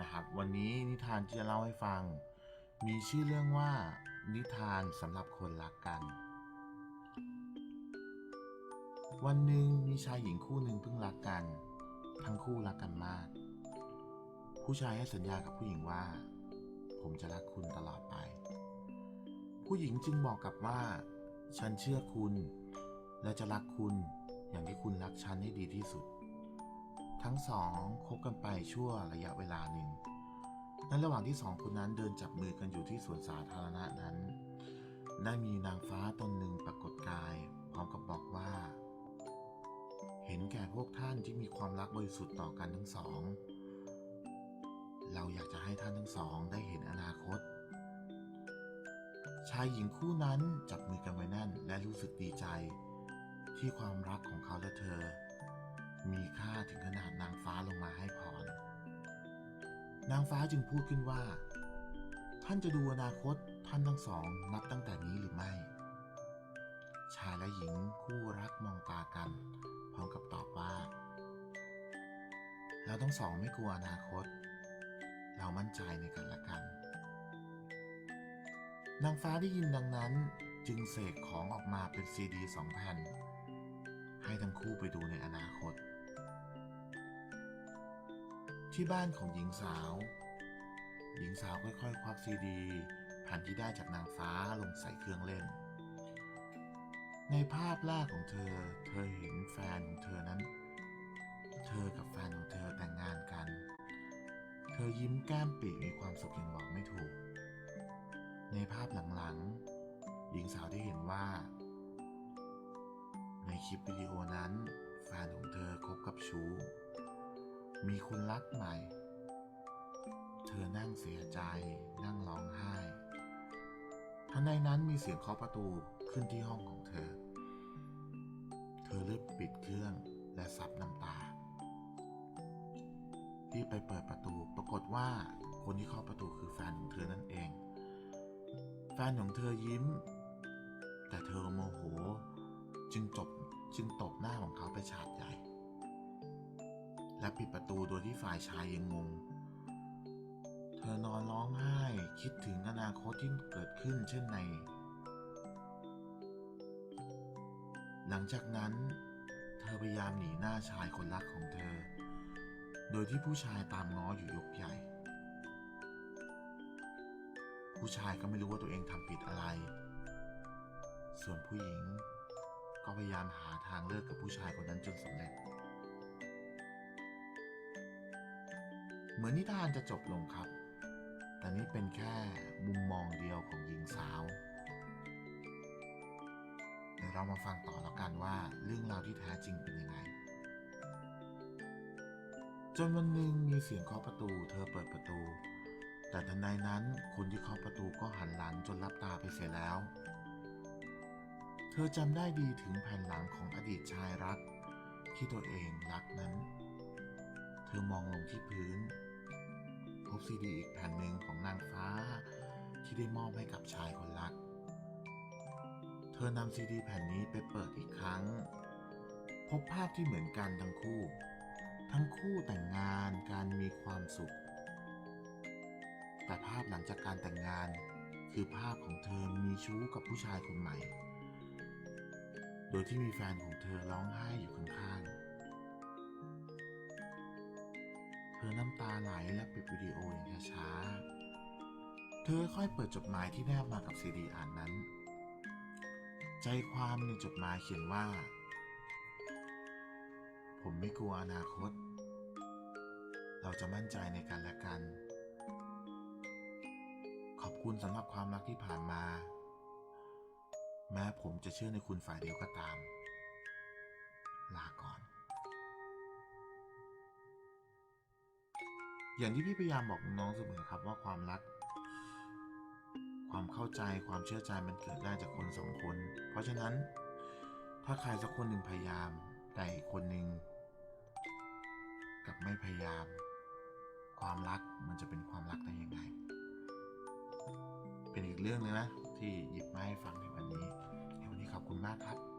นะครับ วันนี้นิทานที่จะเล่าให้ฟัง มีชื่อเรื่องว่า นิทานสำหรับคนรักกัน วันหนึ่งมีชายหญิงคู่หนึ่งเพิ่งรักกัน ทั้งคู่รักกันมาก ผู้ชายให้สัญญากับผู้หญิงว่า ผมจะรักคุณตลอดไป ผู้หญิงจึงบอกกลับว่า ฉันเชื่อคุณ และจะรักคุณอย่างที่คุณรักฉันให้ดีที่สุด ทั้งสองคบกันไปชั่วระยะเวลาหนึ่งในระหว่างที่สองคนนั้นเดินจับมือกันอยู่ที่สวนสาธารณะนั้น ได้มีนางฟ้าตนหนึ่งปรากฏกาย พร้อมกับบอกว่า เห็นแก่พวกท่านที่มีความรักบริสุทธิ์ต่อกันทั้งสอง เราอยากจะให้ท่านทั้งสองได้เห็นอนาคต ชายหญิงคู่นั้นจับมือกันไว้แน่นและรู้สึกดีใจ ที่ความรักของเขาและเธอ มีค่าถึงขนาดนางฟ้าลงมาให้พร นางฟ้าจึงพูดขึ้นว่า ท่านจะดูอนาคตท่านทั้งสองนับตั้งแต่นี้หรือไม่ ชายและหญิงคู่รักมองตากัน พร้อมกับตอบว่า เราทั้งสองไม่กลัวอนาคต เรามั่นใจในกันและกัน นางฟ้าได้ยินดังนั้นจึงเสกของออกมาเป็นซีดีสองแผ่นให้ทั้งคู่ไปดูในอนาคต ที่บ้านของหญิงสาว หญิงสาวค่อยๆ ควักซีดีแผ่นที่ได้จากนางฟ้าลงใส่เครื่องเล่น ในภาพแรกของเธอ เธอเห็นแฟนของเธอนั้น เธอกับแฟนของเธอแต่งงานกัน เธอยิ้มแก้มปีมีความสุขอย่างบอกไม่ถูก ในภาพหลังๆ หญิงสาวได้เห็นว่า ในคลิปวิดีโอนั้น แฟนของเธอคบกับชู้ มีคนรักใหม่ เธอนั่งเสียใจ นั่งร้องไห้ทันใดนั้นมีเสียงเคาะประตูขึ้นที่ห้องของเธอ เธอรีบปิดเครื่องและซับน้ำตารีบไปเปิดประตู ปรากฏว่าคนที่เคาะประตูคือแฟนของเธอนั่นเอง แฟนของเธอยิ้ม แต่เธอโมโห จึงจบจึงตบหน้าของเขาไปฉาดใหญ่ และปิดประตูโดยที่ฝ่ายชายยังงง เธอนอนร้องไห้คิดถึงอนาคตที่เกิดขึ้นเช่นใน หลังจากนั้น เธอพยายามหนีหน้าชายคนรักของเธอ โดยที่ผู้ชายตามง้ออยู่ยกใหญ่ ผู้ชายก็ไม่รู้ว่าตัวเองทำผิดอะไร ส่วนผู้หญิงก็พยายามหาทางเลิกกับผู้ชายคนนั้นจนสำเร็จ มือนนิทานจะจบลงครับ แต่นี่เป็นแค่มุมมองเดียวของหญิงสาวเดี๋ยวเรามาฟังต่อแล้วกันว่าเรื่องราวที่แท้จริงเป็นยังไง จนวันหนึ่งมีเสียงเคาะประตู เธอเปิดประตู แต่ทันใดนั้นคนที่เคาะประตูก็หันหลังจนลับตาไปเสียแล้ว เธอจำได้ดีถึงแผ่นหลังของอดีตชายรักที่ตัวเองรักนั้น เธอมองลงที่พื้น บซีดีอีกแผ่นหนึ่งของนางฟ้า ที่ได้มอบให้กับชายคนรัก เธอนำซีดีแผ่นนี้ไปเปิดอีกครั้ง พบภาพที่เหมือนกันทั้งคู่ ทั้งคู่แต่งงานการมีความสุข แต่ภาพหลังจากการแต่งงานคือภาพของเธอมีชู้กับผู้ชายคนใหม่ โดยที่มีแฟนของเธอร้องไห้อยู่ข้างๆ อน้ำตาไหลและปิดวิดีโออย่างช้าๆ เธอค่อยเปิดจดหมายที่แนบมากับซีดีอ่านนั้น ใจความในจดหมายเขียนว่า ผมไม่กลัวอนาคต เราจะมั่นใจในกันและกัน ขอบคุณสำหรับความรักที่ผ่านมา แม้ผมจะเชื่อในคุณฝ่ายเดียวก็ตาม ลาก่อน อย่างที่พี่พยายามบอกน้องเสมอครับว่าความรัก ความเข้าใจความเชื่อใจมันเกิดได้จากคนสองคน เพราะฉะนั้น ถ้าใครสักคนหนึ่งพยายาม แต่อีกคนหนึ่งกับไม่พยายาม ความรักมันจะเป็นความรักได้ยังไง เป็นอีกเรื่องหนึงนะที่หยิบมาให้ฟังในวันนี้ในวันนี้ขอบคุณมากครับ